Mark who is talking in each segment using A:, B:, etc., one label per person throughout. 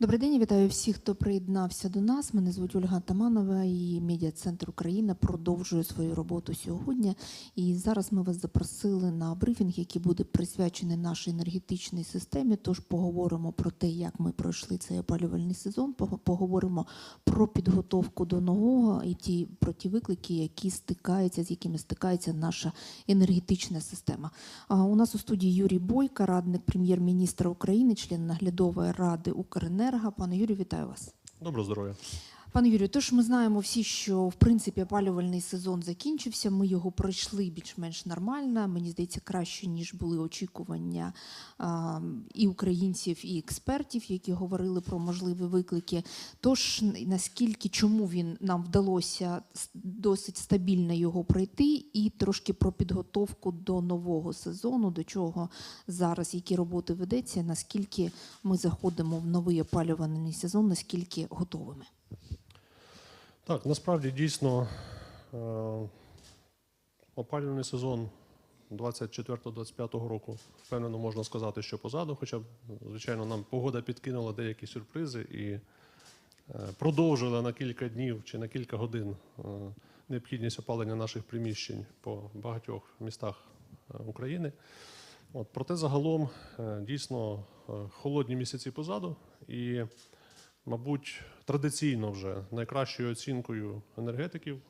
A: Добрий день, вітаю всіх, хто приєднався до нас. Мене звуть Ольга Таманова і медіа центр Україна продовжує свою роботу сьогодні. І зараз ми вас запросили на брифінг, який буде присвячений нашій енергетичній системі. Тож поговоримо про те, як ми пройшли цей опалювальний сезон. Поговоримо про підготовку до нового і ті про ті виклики, які стикаються, з якими стикається наша енергетична система. А, У нас у студії Юрій Бойка, радник прем'єр-міністра України, член наглядової ради Укренерго. Пане Юрію, вітаю вас.
B: Доброго здоров'я.
A: Пане Юрію, тож ми знаємо всі, що в принципі опалювальний сезон закінчився. Ми його пройшли більш-менш нормально. Мені здається, краще ніж були очікування а, і українців, і експертів, які говорили про можливі виклики. Тож наскільки чому він нам вдалося досить стабільно його пройти, і трошки про підготовку до нового сезону, до чого зараз які роботи ведеться, наскільки ми заходимо в новий опалювальний сезон, наскільки готовими.
B: Так, насправді дійсно е, опалювальний сезон 24-25 року впевнено можна сказати, що позаду, хоча, звичайно, нам погода підкинула деякі сюрпризи і е, продовжила на кілька днів чи на кілька годин е, необхідність опалення наших приміщень по багатьох містах України. От, проте загалом дійсно холодні місяці позаду, і, мабуть, традиційно вже найкращою оцінкою енергетиків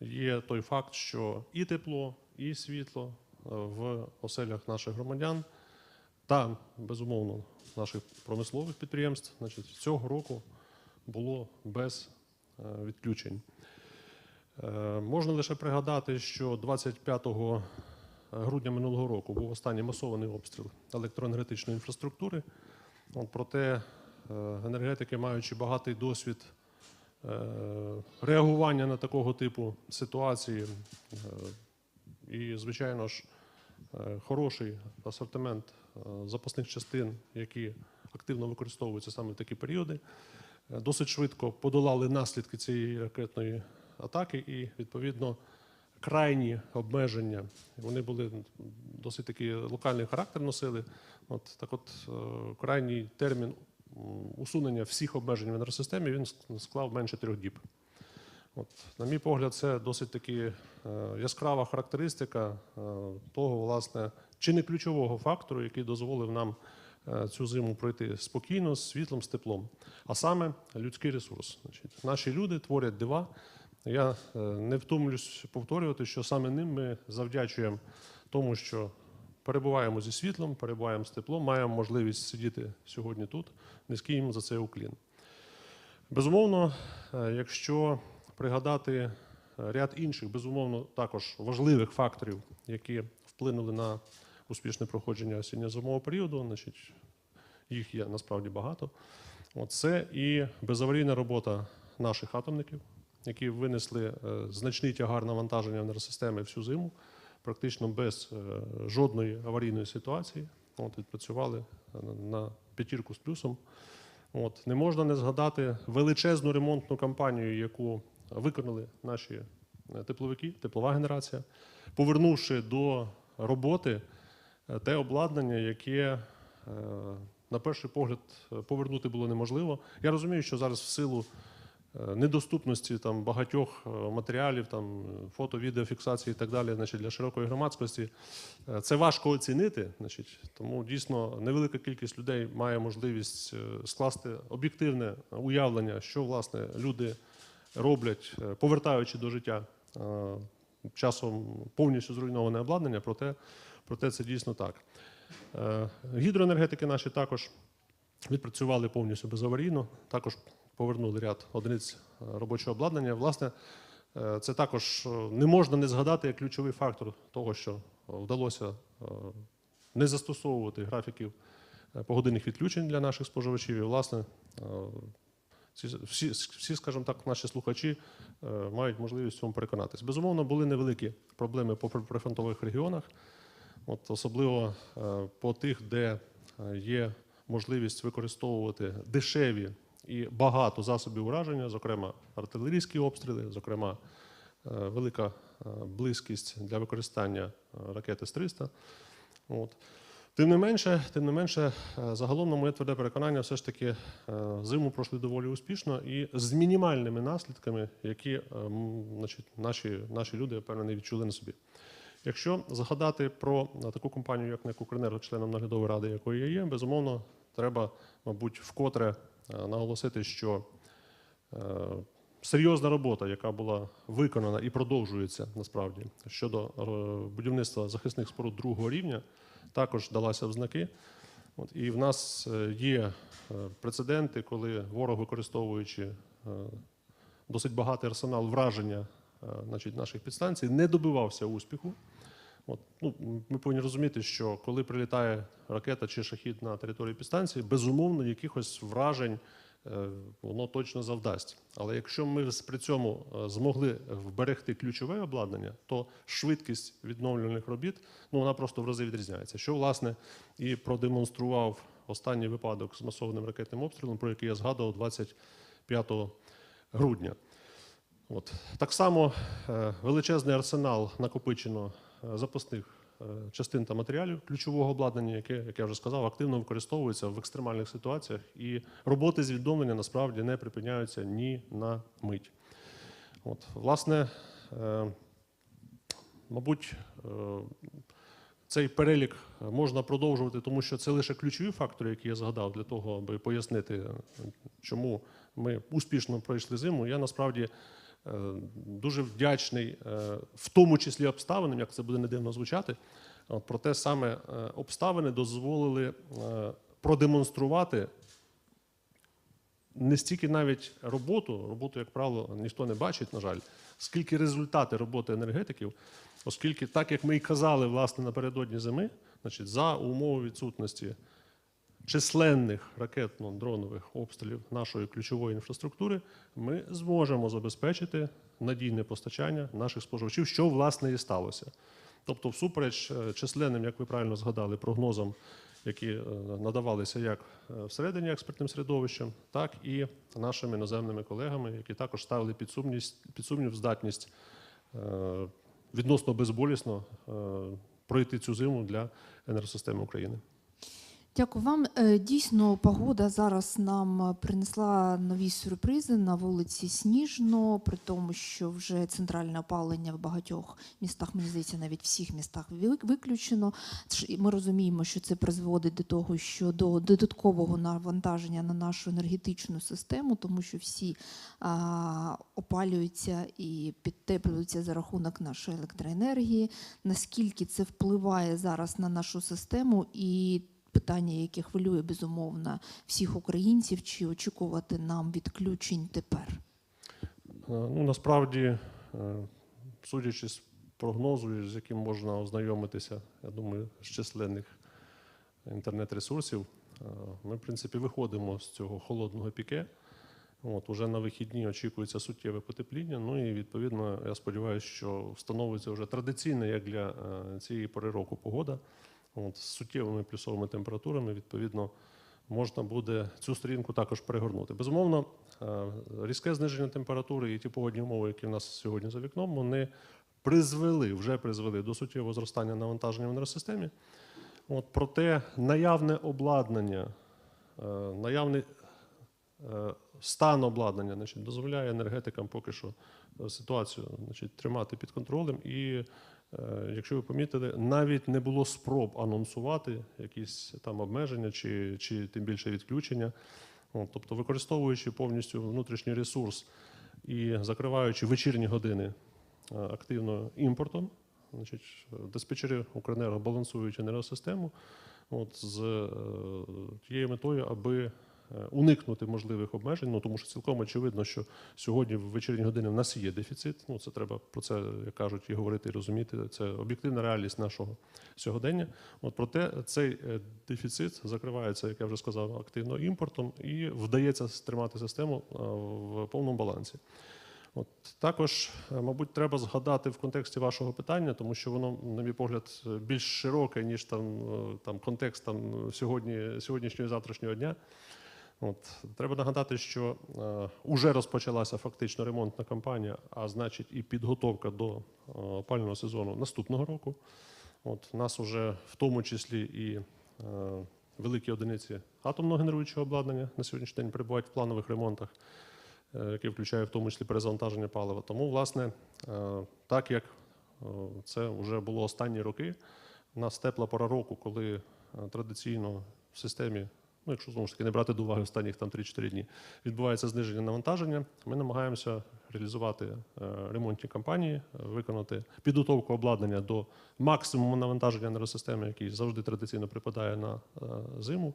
B: є той факт, що і тепло, і світло е, в оселях наших громадян та, безумовно, наших промислових підприємств значить, цього року було без е, відключень. Е, Можна лише пригадати, що 25 грудня минулого року був останній масований обстріл електроенергетичної інфраструктури. Проте енергетики, маючи багатий досвід е, реагування на такого типу ситуації, е, і, звичайно ж, е, хороший асортимент е, запасних частин, які активно використовуються саме в такі періоди, е, досить швидко подолали наслідки цієї ракетної атаки і, відповідно, крайні обмеження. Вони були досить таки локальний характер носили. От так, от е, крайній термін усунення всіх обмежень в енергосистемі він склав менше трьох діб. От, на мій погляд, це досить таки е, яскрава характеристика е, того, власне, чи не ключового фактору, який дозволив нам е, цю зиму пройти спокійно, з світлом, з теплом. А саме людський ресурс. Значить, наші люди творять дива. Я не втомлюсь повторювати, що саме ним ми завдячуємо тому, що перебуваємо зі світлом, перебуваємо з теплом, маємо можливість сидіти сьогодні тут. Низький їм за це уклін. Безумовно, е, якщо пригадати е, ряд інших, безумовно, також важливих факторів, які вплинули на успішне проходження осінньо-зимового періоду, значить, їх є насправді багато. Це і безаварійна робота наших атомників, які винесли е, значний тягар навантаження енергосистеми всю зиму, практично без е, жодної аварійної ситуації. От, відпрацювали на п'ятірку з плюсом. От, не можна не згадати величезну ремонтну кампанію, яку виконали наші е, тепловики, теплова генерація, повернувши до роботи е, те обладнання, яке на перший погляд повернути було неможливо. Я розумію, що зараз в силу недоступності там багатьох е, матеріалів, там е, фото, відеофіксації і так далі, значить, для широкої громадськості, е, це важко оцінити. Значить, тому дійсно невелика кількість людей має можливість е, скласти об'єктивне уявлення, що власне люди роблять, е, повертаючи до життя е, часом повністю зруйноване обладнання, проте, проте це дійсно так. Е, Гідроенергетики наші також відпрацювали повністю безаварійно, також повернули ряд одиниць е, робочого обладнання. Власне, е, це також е, не можна не згадати як ключовий фактор того, що вдалося не застосовувати графіків погодинних відключень для наших споживачів. І, власне, всі, всі, скажімо так, наші слухачі мають можливість в цьому переконатись. Безумовно, були невеликі проблеми по прифронтових регіонах, от особливо по тих, де є можливість використовувати дешеві і багато засобів ураження, зокрема артилерійські обстріли, зокрема е, велика е, близькість для використання е, ракети С-300. От. Тим не менше, тим не менше, загалом, на моє тверде переконання, все ж таки зиму пройшли доволі успішно і з мінімальними наслідками, які значить, наші, наші люди, я впевнений, відчули на собі. Якщо згадати про таку компанію, як НЕК «Укренерго», членом наглядової ради, якої я є, безумовно, треба, мабуть, вкотре наголосити, що е, серйозна робота, яка була виконана і продовжується насправді щодо е, будівництва захисних споруд другого рівня, також далася в знаки. От, і в нас е, є е, прецеденти, коли ворог, використовуючи е, досить багатий арсенал враження е, значить, наших підстанцій, не добивався успіху. От, ну, ми повинні розуміти, що коли прилітає ракета чи шахід на територію підстанції, безумовно, якихось вражень е, воно точно завдасть. Але якщо ми при цьому е, змогли вберегти ключове обладнання, то швидкість відновлювальних робіт ну, вона просто в рази відрізняється. Що, власне, і продемонстрував останній випадок з масованим ракетним обстрілом, про який я згадував 25 грудня. От. Так само е, величезний арсенал накопичено запасних е, частин та матеріалів ключового обладнання, яке, як я вже сказав, активно використовується в екстремальних ситуаціях, і роботи з відновлення насправді не припиняються ні на мить. От, власне, е, мабуть, е, цей перелік можна продовжувати, тому що це лише ключові фактори, які я згадав для того, аби пояснити, чому ми успішно пройшли зиму. Я насправді дуже вдячний, е, в тому числі обставинам, як це буде не дивно звучати. От, Проте саме е, обставини дозволили е, продемонструвати не стільки навіть роботу, роботу, як правило, ніхто не бачить, на жаль, скільки результати роботи енергетиків, оскільки, так як ми і казали власне напередодні зими, значить, за умови відсутності численних ракетно-дронових обстрілів нашої ключової інфраструктури, ми зможемо забезпечити надійне постачання наших споживачів, що власне і сталося. Тобто, всупереч е, численним, як ви правильно згадали, прогнозам, які е, надавалися як е, всередині експертним середовищем, так і нашими іноземними колегами, які також ставили під сумнів, під сумнів здатність відносно безболісно пройти цю зиму для енергосистеми України.
A: Дякую вам. Е, Дійсно, погода зараз нам е, принесла нові сюрпризи на вулиці Сніжно, при тому, що вже центральне опалення в багатьох містах, мені здається, навіть всіх містах виключено. Ми розуміємо, що це призводить до того, що до додаткового навантаження на нашу енергетичну систему, тому що всі опалюються і підтеплюються за рахунок нашої електроенергії. Наскільки це впливає зараз на нашу систему і питання, яке хвилює безумовно всіх українців, чи очікувати нам відключень тепер?
B: Е, Ну, насправді, е, судячи з прогнозу, з яким можна ознайомитися, я думаю, з численних інтернет-ресурсів, е, ми, в принципі, виходимо з цього холодного піке. От, уже на вихідні очікується суттєве потепління. Ну і відповідно, я сподіваюся, що встановиться вже традиційна, як для цієї пори року погода. От, з суттєвими плюсовими температурами, відповідно, можна буде цю сторінку також перегорнути. Безумовно, е, різке зниження температури і ті погодні умови, які в нас сьогодні за вікном, вони призвели, вже призвели до суттєвого зростання навантаження в енергосистемі. От, проте наявне обладнання, е, наявний е, стан обладнання значить, дозволяє енергетикам поки що ситуацію значить, тримати під контролем. І Якщо ви помітили, навіть не було спроб анонсувати якісь там обмеження чи, чи тим більше відключення. Тобто, використовуючи повністю внутрішній ресурс і закриваючи вечірні години е, активно імпортом, значить, диспетчери Укренерго балансують енергосистему от, з е, тією метою, аби е, уникнути можливих обмежень, ну тому що цілком очевидно, що сьогодні в вечірні години в нас є дефіцит. Ну це треба про це як кажуть і говорити, і розуміти. Це об'єктивна реальність нашого сьогодення. От проте цей е, дефіцит закривається, як я вже сказав, активно імпортом, і вдається стримати систему е, в повному балансі. От також, е, мабуть, треба згадати в контексті вашого питання, тому що воно, на мій погляд, е, більш широке ніж там, е, там контекст там сьогодні, сьогоднішнього і завтрашнього дня. От треба нагадати, що е, уже розпочалася фактично ремонтна кампанія, а значить, і підготовка до е, опалювального сезону наступного року. От нас уже в тому числі і великі одиниці атомного генеруючого обладнання на сьогоднішній день перебувають в планових ремонтах, е, які включає в тому числі перезавантаження палива. Тому, власне, е, так як е, це вже було останні роки, у нас тепла пора року, коли е, традиційно в системі, ну якщо знову ж таки не брати до уваги останніх там 3-4 дні, відбувається зниження навантаження. Ми намагаємося реалізувати е, ремонтні кампанії, виконати підготовку обладнання до максимуму навантаження енергосистеми, який завжди традиційно припадає на е, зиму.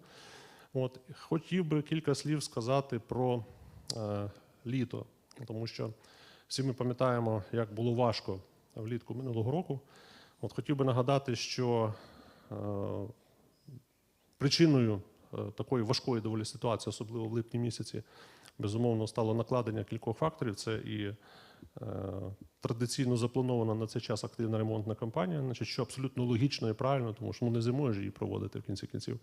B: От хотів би кілька слів сказати про е, літо, тому що всі ми пам'ятаємо, як було важко влітку минулого року. От хотів би нагадати, що е, причиною такої важкої доволі ситуації, особливо в липні місяці, безумовно стало накладення кількох факторів. Це і е, традиційно запланована на цей час активна ремонтна кампанія, значить, що абсолютно логічно і правильно, тому що ну, не зимою ж її проводити в кінці кінців.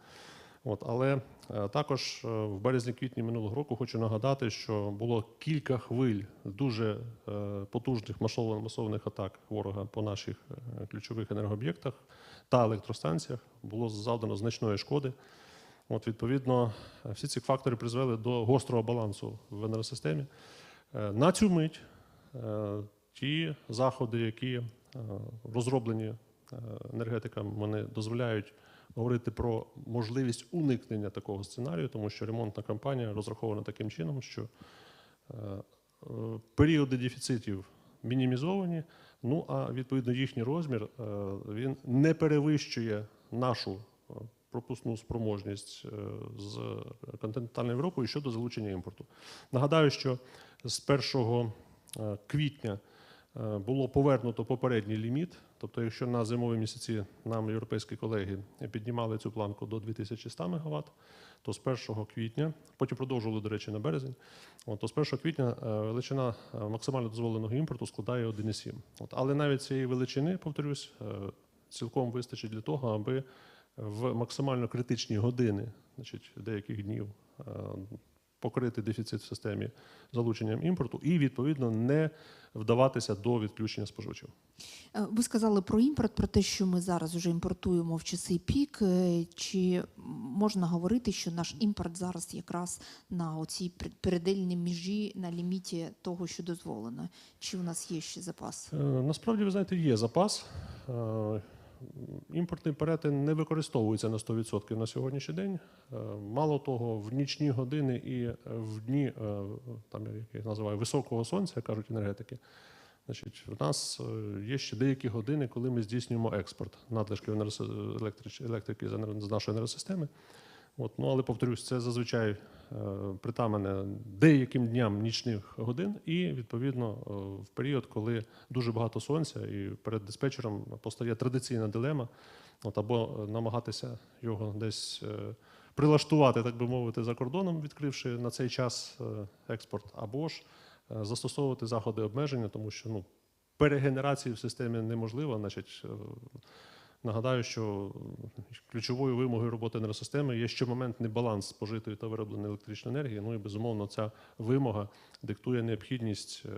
B: От, але е, також е, в березні-квітні минулого року хочу нагадати, що було кілька хвиль дуже потужних масованих атак ворога по наших ключових енергооб'єктах та електростанціях. Було завдано значної шкоди. От, відповідно, всі ці фактори призвели до гострого балансу в енергосистемі. Е, На цю мить е, ті заходи, які е, розроблені е, енергетикам, вони дозволяють говорити про можливість уникнення такого сценарію, тому що ремонтна кампанія розрахована таким чином, що періоди дефіцитів мінімізовані, ну а відповідно їхній розмір він не перевищує нашу пропускну спроможність е, з континентальною Європою щодо залучення імпорту. Нагадаю, що з 1 е, квітня е, було повернуто попередній ліміт. Тобто, якщо на зимові місяці нам європейські колеги піднімали цю планку до 2100 МВт, то з 1 квітня, потім продовжували, до речі, на березень, от, то з 1 квітня величина максимально дозволеного імпорту складає 1,7. От, але навіть цієї величини, повторюсь, цілком вистачить для того, аби в максимально критичні години, значить, деяких днів, е, покрити дефіцит в системі залученням імпорту і відповідно не вдаватися до відключення споживачів.
A: Е, Ви сказали про імпорт, про те, що ми зараз вже імпортуємо в часи пік. Е, Чи можна говорити, що наш імпорт зараз якраз на оцій пер- передельній межі на ліміті того, що дозволено? Чи у нас є ще запас?
B: Насправді, ви знаєте, є запас. Імпортний перетин не використовується на 100% на сьогоднішній день. Е, Мало того, в нічні години і е, в дні, е, там я їх називаю, високого сонця, як кажуть енергетики. Значить, в нас є ще деякі години, коли ми здійснюємо експорт надлишків електрики з нашої енергосистеми. От, ну, але повторюсь, це зазвичай притамане деяким дням нічних годин, і відповідно е, в період, коли дуже багато сонця, і перед диспетчером постає традиційна дилема, от, або е, намагатися його десь е, прилаштувати, так би мовити, за кордоном, відкривши на цей час е, експорт, або ж е, застосовувати заходи обмеження, тому що ну, перегенерації в системі неможливо. Значить, е, Нагадаю, що ключовою вимогою роботи енергосистеми є щомоментний баланс спожитої та виробленої електричної енергії. Ну і безумовно, ця вимога диктує необхідність е,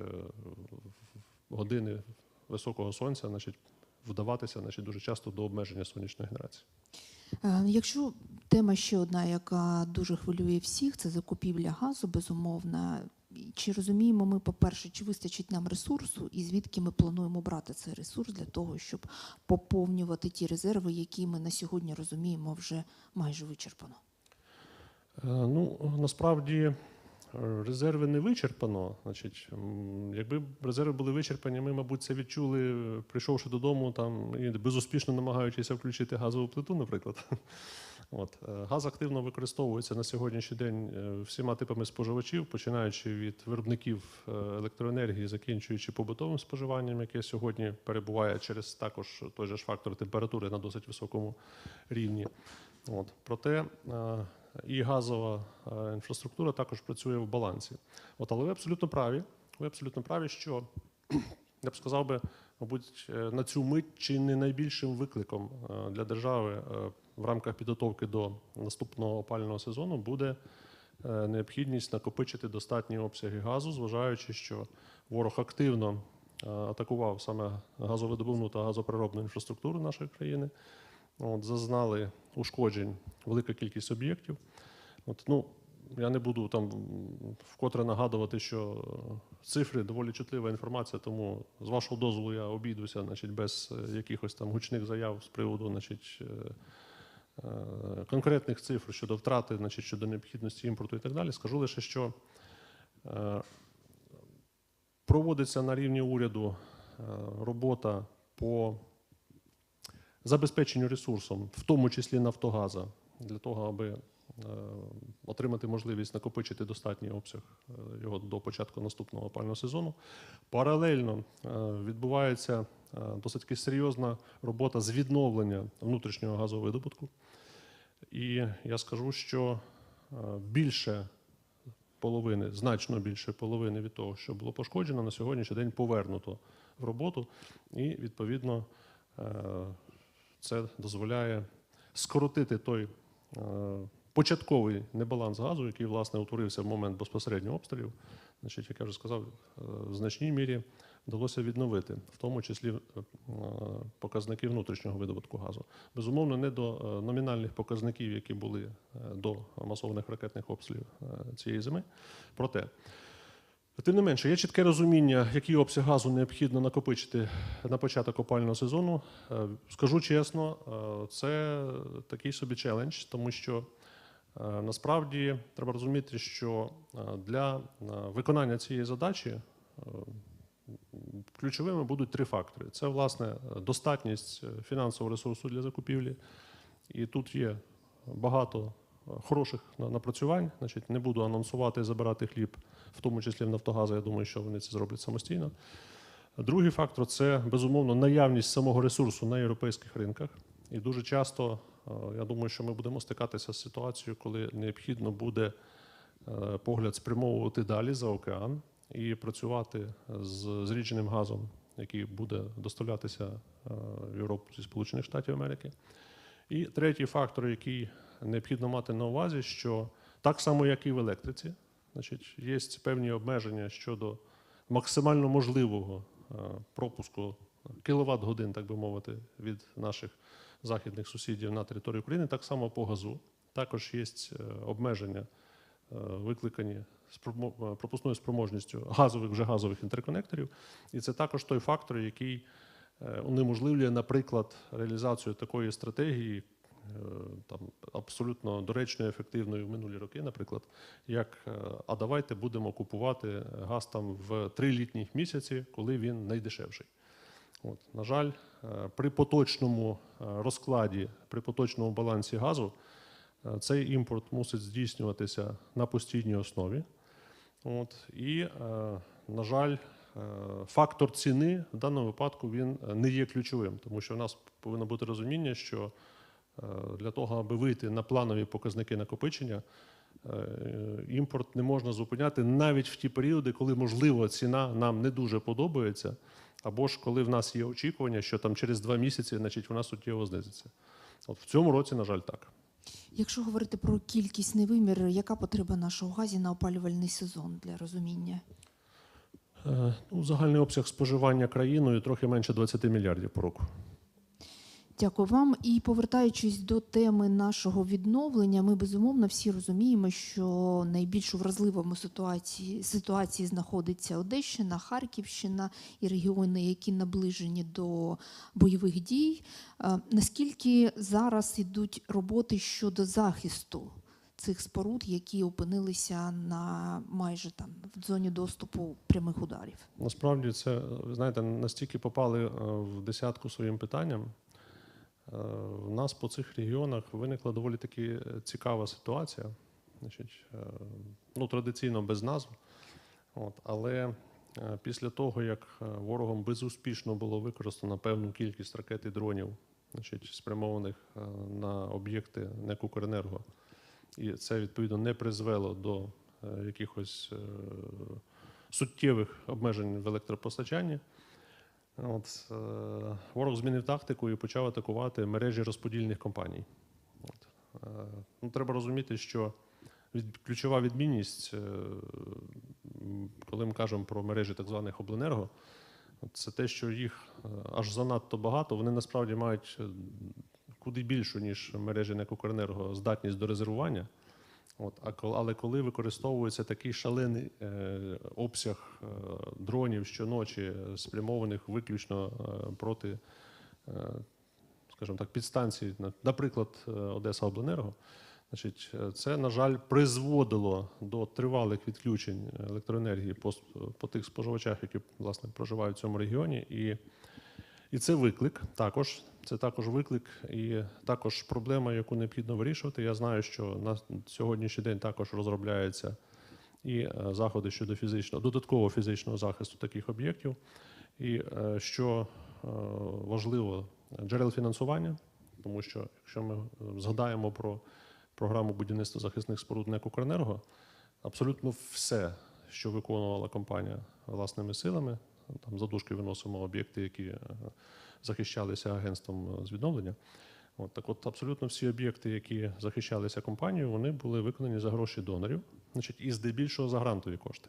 B: години високого сонця, значить, вдаватися значить, дуже часто до обмеження сонячної генерації.
A: Е, Якщо тема ще одна, яка дуже хвилює всіх, це закупівля газу, безумовно. Чи розуміємо ми, по-перше, чи вистачить нам ресурсу, і звідки ми плануємо брати цей ресурс для того, щоб поповнювати ті резерви, які ми на сьогодні розуміємо вже майже вичерпано?
B: Е, Ну, насправді е, резерви не вичерпано. Значить, якби резерви були вичерпані, ми, мабуть, це відчули, е, прийшовши додому там і безуспішно намагаючися включити газову плиту, наприклад. От. е, Газ активно використовується на сьогоднішній день е, всіма типами споживачів, починаючи від виробників е, електроенергії, закінчуючи побутовим споживанням, яке сьогодні перебуває через також той же ж фактор температури на досить високому рівні. От. Проте і газова інфраструктура також працює в балансі. От, але ви абсолютно праві. Ви абсолютно праві, що я б сказав би, мабуть, на цю мить чи не найбільшим викликом для держави в рамках підготовки до наступного опального сезону буде е, необхідність накопичити достатні обсяги газу, зважаючи, що ворог активно е, атакував саме газовидобувну та газопереробну інфраструктуру нашої країни. от, зазнали ушкоджень велика кількість об'єктів. От, ну, я не буду там вкотре нагадувати, що цифри доволі чутлива інформація, тому з вашого дозволу я обійдуся значить, без е, якихось там гучних заяв з приводу значить, конкретних цифр щодо втрати, значить, щодо необхідності імпорту і так далі. Скажу лише, що е, проводиться на рівні уряду е, робота по забезпеченню ресурсом, в тому числі Нафтогаза, для того, аби е, отримати можливість накопичити достатній обсяг е, його до початку наступного опального сезону. Паралельно е, відбувається е, досить серйозна робота з відновлення внутрішнього газовидобутку. І я скажу, що е, більше половини, значно більше половини від того, що було пошкоджено, на сьогоднішній день повернуто в роботу, і відповідно е, це дозволяє скоротити той е, початковий небаланс газу, який власне утворився в момент безпосередньо обстрілів. Значить, як я вже сказав, е, в значній мірі вдалося відновити, в тому числі е, показники внутрішнього видобутку газу. Безумовно, не до е, номінальних показників, які були до масованих ракетних обстрілів цієї зими. Проте, тим не менше, є чітке розуміння, який обсяг газу необхідно накопичити на початок опального сезону. Скажу чесно, це такий собі челендж, тому що насправді треба розуміти, що е, для е, виконання цієї задачі е, ключовими будуть три фактори: це власне достатність е, фінансового ресурсу для закупівлі, і тут є багато е, хороших напрацювань. Значить, не буду анонсувати і забирати хліб, в тому числі в Нафтогазу. Я думаю, що вони це зроблять самостійно. Другий фактор це безумовно наявність самого ресурсу на європейських ринках. І дуже часто е, я думаю, що ми будемо стикатися з ситуацією, коли необхідно буде е, погляд спрямовувати далі за океан і працювати з зрідженим газом, який буде доставлятися е, в Європу зі Сполучених Штатів Америки. І третій фактор, який необхідно мати на увазі, що так само, як і в електриці, значить, є певні обмеження щодо максимально можливого е, пропуску кіловат годин, так би мовити, від наших західних сусідів на територію України, так само по газу. Також є е, обмеження, е, викликані е, пропускною спроможністю газових вже газових інтерконекторів. І це також той фактор, який унеможливлює, наприклад, реалізацію такої стратегії, там абсолютно доречною, ефективною в минулі роки, наприклад, як а давайте будемо купувати газ там в три літніх місяці, коли він найдешевший. От, на жаль, при поточному е, розкладі, при поточному балансі газу е, цей імпорт мусить здійснюватися на постійній основі. От, і, е, на жаль, е, фактор ціни в даному випадку він е, не є ключовим, тому що в нас повинно бути розуміння, що е, для того, аби вийти на планові показники накопичення, е, імпорт не можна зупиняти навіть в ті періоди, коли, можливо, ціна нам не дуже подобається, або ж коли в нас є очікування, що там через два місяці значить, вона суттєво знизиться. От в цьому році, на жаль, так.
A: Якщо говорити про кількісний вимір, яка потреба нашого газі на опалювальний сезон для розуміння?
B: Е, Ну, загальний обсяг споживання країною трохи менше 20 мільярдів по року.
A: Дякую вам. І повертаючись до теми нашого відновлення, ми безумовно всі розуміємо, що найбільш вразливому ситуації ситуації знаходиться Одещина, Харківщина і регіони, які наближені до бойових дій. Е, Наскільки зараз ідуть роботи щодо захисту цих споруд, які опинилися на майже там в зоні доступу прямих ударів?
B: Насправді це, знаєте, настільки попали е, в десятку своїм питанням. Е, У нас по цих регіонах виникла доволі таки е, цікава ситуація. Значить, е, ну, традиційно без назв. От, але після того, як ворогом безуспішно було використано певну кількість ракет і дронів, значить, спрямованих на об'єкти НЕК «Укренерго», і це відповідно не призвело до якихось суттєвих обмежень в електропостачанні. От, е, ворог змінив тактику і почав атакувати мережі розподільних компаній. От, е, ну, треба розуміти, що ключова відмінність, е, коли ми кажемо про мережі так званих обленерго, це те, що їх аж занадто багато, вони насправді мають куди більшу, ніж мережі НЕК «Укренерго» здатність до резервування. От, а але коли використовується такий шалений е, обсяг е, дронів щоночі, е, спрямованих виключно проти, скажімо так, підстанцій, на- наприклад, Одеса Обленерго, значить, це, на жаль, призводило до тривалих відключень електроенергії по, по тих споживачах, які власне проживають в цьому регіоні. І і це виклик також. Це також виклик і також проблема, яку необхідно вирішувати. Я знаю, що на сьогоднішній день також розробляються і е, заходи щодо фізичного, додаткового фізичного захисту таких об'єктів. І е, що е, важливо, джерел фінансування, тому що якщо ми згадаємо про програму будівництва захисних споруд НЕК «Укренерго», абсолютно все, що виконувала компанія власними силами, там задушки виносимо об'єкти, які е, захищалися агентством е, з відновлення. От так, от абсолютно всі об'єкти, які захищалися компанією, вони були виконані за гроші донорів, значить, і здебільшого за грантові кошти.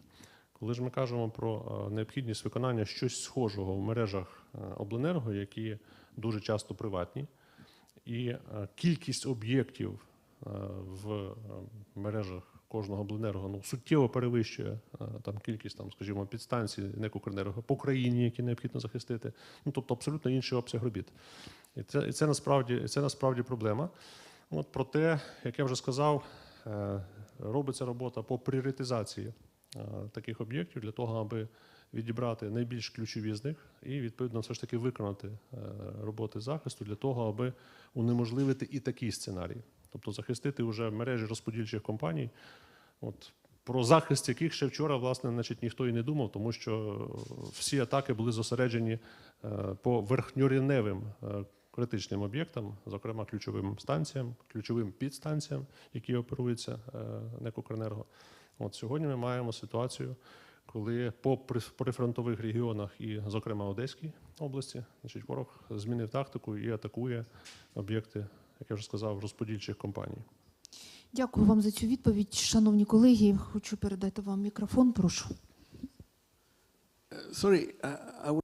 B: Коли ж ми кажемо про е, необхідність виконання щось схожого в мережах обленерго, які дуже часто приватні, і кількість об'єктів в мережах кожного обленерго ну, суттєво перевищує е, там кількість, там, скажімо, підстанцій НЕК «Укренерго» по країні, які необхідно захистити. Ну, тобто абсолютно інший обсяг робіт. І це, і це, насправді, це насправді проблема. От, проте, як я вже сказав, е, робиться робота по пріоритизації е, таких об'єктів для того, аби відібрати найбільш ключові з них і відповідно все ж таки виконати роботи захисту для того, аби унеможливити і такий сценарій, тобто захистити вже мережі розподільчих компаній. От про захист яких ще вчора, власне, значить, ніхто і не думав, тому що всі атаки були зосереджені е, по верхньорівневим е, критичним об'єктам, зокрема ключовим станціям, ключовим підстанціям, які оперуються е, НЕК «Укренерго». От сьогодні ми маємо ситуацію, коли по прифронтових регіонах і, зокрема, Одеській області, значить, ворог змінив тактику і атакує об'єкти, як я вже сказав, розподільчих компаній.
A: Дякую вам за цю відповідь. Шановні колеги, хочу передати вам мікрофон. Прошу.
C: Sorry, I, I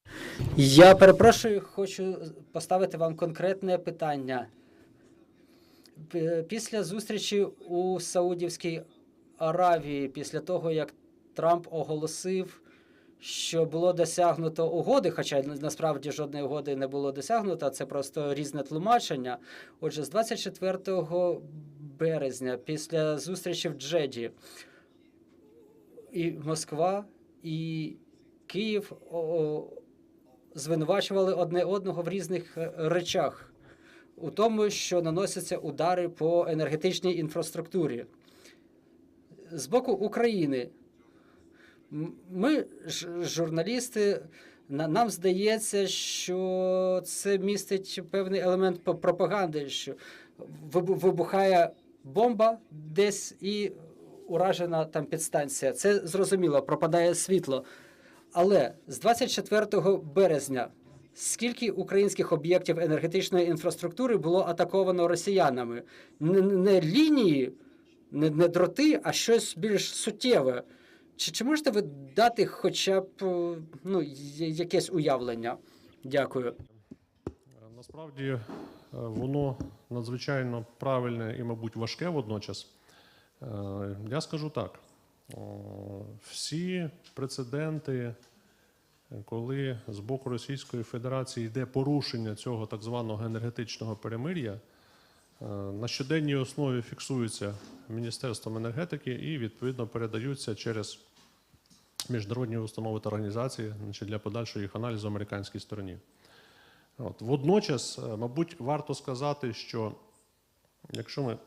D: Я перепрошую, хочу поставити вам конкретне питання. Після зустрічі у Саудівській Аравії, після того, як Трамп оголосив, що було досягнуто угоди, хоча насправді жодної угоди не було досягнуто, це просто різне тлумачення. Отже, з 24 березня, після зустрічі в Джеді, і Москва, і Київ звинувачували одне одного в різних е, речах, у тому, що наносяться удари по енергетичній інфраструктурі. З боку України, ми, журналісти, нам здається, що це містить певний елемент пропаганди, що вибухає бомба десь і уражена там підстанція. Це зрозуміло, пропадає світло. Але з 24 березня скільки українських об'єктів енергетичної інфраструктури було атаковано росіянами? Не, не лінії, не, не дроти, а щось більш суттєве. Чи, чи можете ви дати хоча б е, ну, якесь уявлення? Дякую.
B: Е, Насправді е, воно надзвичайно правильне і, мабуть, важке водночас. Я скажу так: всі прецеденти, коли з боку Російської Федерації йде порушення цього так званого енергетичного перемир'я, на щоденній основі фіксуються Міністерством енергетики і відповідно передаються через міжнародні установи та організації значить, для подальшого їх аналізу американській стороні. От. Водночас, е, мабуть, варто сказати, що якщо ми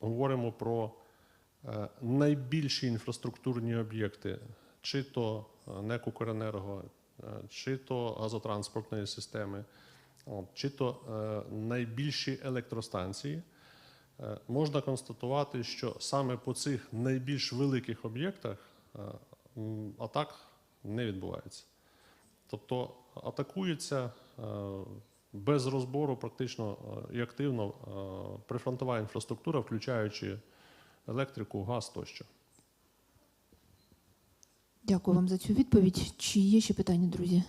B: говоримо про е, найбільші інфраструктурні об'єкти, чи то е, НЕК «Укренерго», чи то газотранспортної системи, чи то найбільші електростанції, можна констатувати, що саме по цих найбільш великих об'єктах атак не відбувається. Тобто атакується е, без розбору практично е, і активно е, прифронтова інфраструктура, включаючи електрику, газ тощо.
A: Дякую вам за цю відповідь. Чи є ще питання, друзі?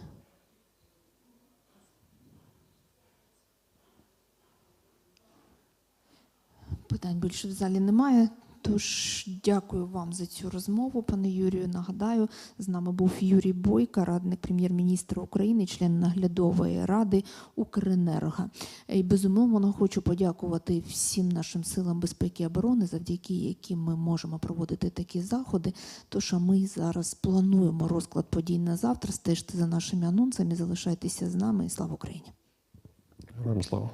A: Питань більше в залі немає. Тож дякую вам за цю розмову, пане Юрію. Нагадаю, з нами був Юрій Бойко, радник прем'єр-міністра України, член наглядової ради Укренерго. І безумовно хочу подякувати всім нашим силам безпеки і оборони, завдяки яким ми можемо проводити такі заходи. Тож а ми зараз плануємо розклад подій на завтра. Стежте за нашими анонсами, залишайтеся з нами. Слава Україні!
B: Героям слава.